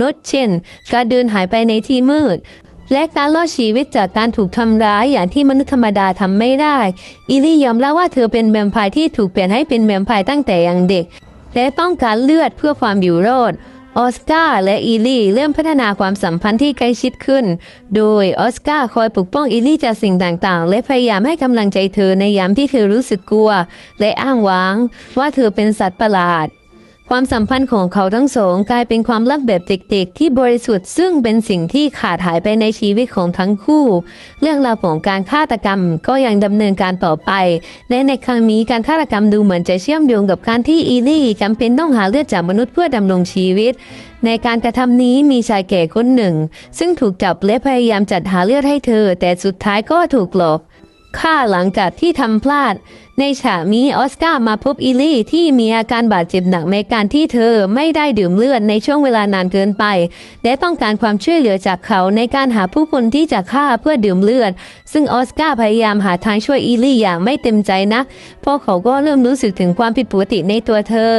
นุษย์เช่นการเดินหายไปในที่มืด และการรอดชีวิตจากการถูกทำร้ายอย่างที่มนุษย์ธรรมดาทำไม่ได้อีลี่ยอมรับว่าเธอเป็นแวมไพร์ที่ถูกเปลี่ยนให้เป็นแวมไพร์ตั้งแต่ยังเด็ก และต้องการเลือดเพื่อความอยู่รอดออสการ์และอีลี่เริ่มพัฒนาความสัมพันธ์ที่ใกล้ชิดขึ้น โดยออสการ์คอยปกป้องอีลี่จากสิ่งต่างๆ และพยายามให้กำลังใจเธอในยามที่เธอรู้สึกกลัว และอ้างว้างว่าเธอเป็นสัตว์ประหลาด ความสัมพันธ์ของเขาทั้งสองกลายเป็นความรักแบบเด็กๆ ที่บริสุทธิ์ซึ่งเป็นสิ่งที่ขาดหายไปในชีวิตของทั้งคู่ เรื่องราวของการฆาตกรรมก็ยังดำเนินการต่อไป และในครั้งนี้การฆาตกรรมดูเหมือนจะเชื่อมโยงกับการที่อีลี่จำเป็นต้องหาเลือดจากมนุษย์เพื่อดำรงชีวิต ในการกระทำนี้มีชายแก่คนหนึ่ง ซึ่งถูกจับและพยายามจัดหาเลือดให้เธอ แต่สุดท้ายก็ถูกหลอก ฆ่าหลังจากที่ทำพลาด ในฉากนี้ออสการ์มาพบอีลี่ที่มีอาการบาดเจ็บหนักในการที่เธอไม่ได้ดื่มเลือดในช่วงเวลานานเกินไป และต้องการความช่วยเหลือจากเขาในการหาผู้คนที่จะฆ่าเพื่อดื่มเลือด ซึ่งออสการ์พยายามหาทางช่วยอีลี่อย่างไม่เต็มใจนักเพราะเขาก็เริ่มรู้สึกถึงความผิดปกติในตัวเธอ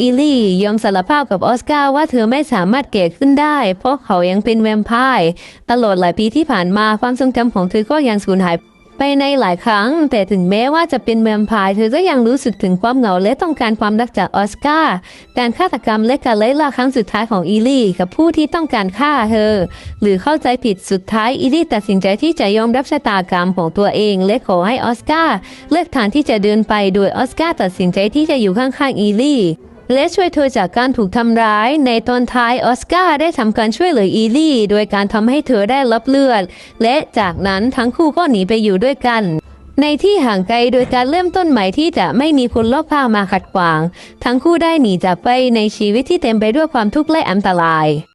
อีลี่ยอมสารภาพกับออสการ์ว่าเธอไม่สามารถแก่ขึ้นได้ เพราะเขายังเป็นแวมไพร์ตลอดหลายปีที่ผ่านมาความทรงจำของเธอก็ยังสูญหาย ไปในหลายครั้ง แต่ถึงแม้ว่าจะเป็นแวมพร์เธอก็ยังรู้สึกถึงความเหงาและต้องการความรักจากออสการ์การฆาตกรรมและการไล่ล่าครั้งสุดท้ายของอีลี่ กับผู้ที่ต้องการฆ่าเธอ หรือเข้าใจผิดสุดท้ายอีลี่ตัดสินใจที่จะยอมรับชะตากรรมของตัวเอง และขอให้ออสการ์เลือกทางที่จะเดินไปโดยออสการ์ตัดสินใจที่จะอยู่ข้างๆอีลี่ และช่วยเธอจากการถูกทำร้าย ในตอนท้ายออสการ์ได้ทำการช่วยเหลืออีลี่ โดยการทำให้เธอได้รับเลือด และจากนั้นทั้งคู่ก็หนีไปอยู่ด้วยกันในที่ห่างไกลโดยการเริ่มต้นใหม่ที่จะไม่มีคนรอบข้างมาขัดขวาง ทั้งคู่ได้หนีจากไปในชีวิตที่เต็มไปด้วยความทุกข์และอันตราย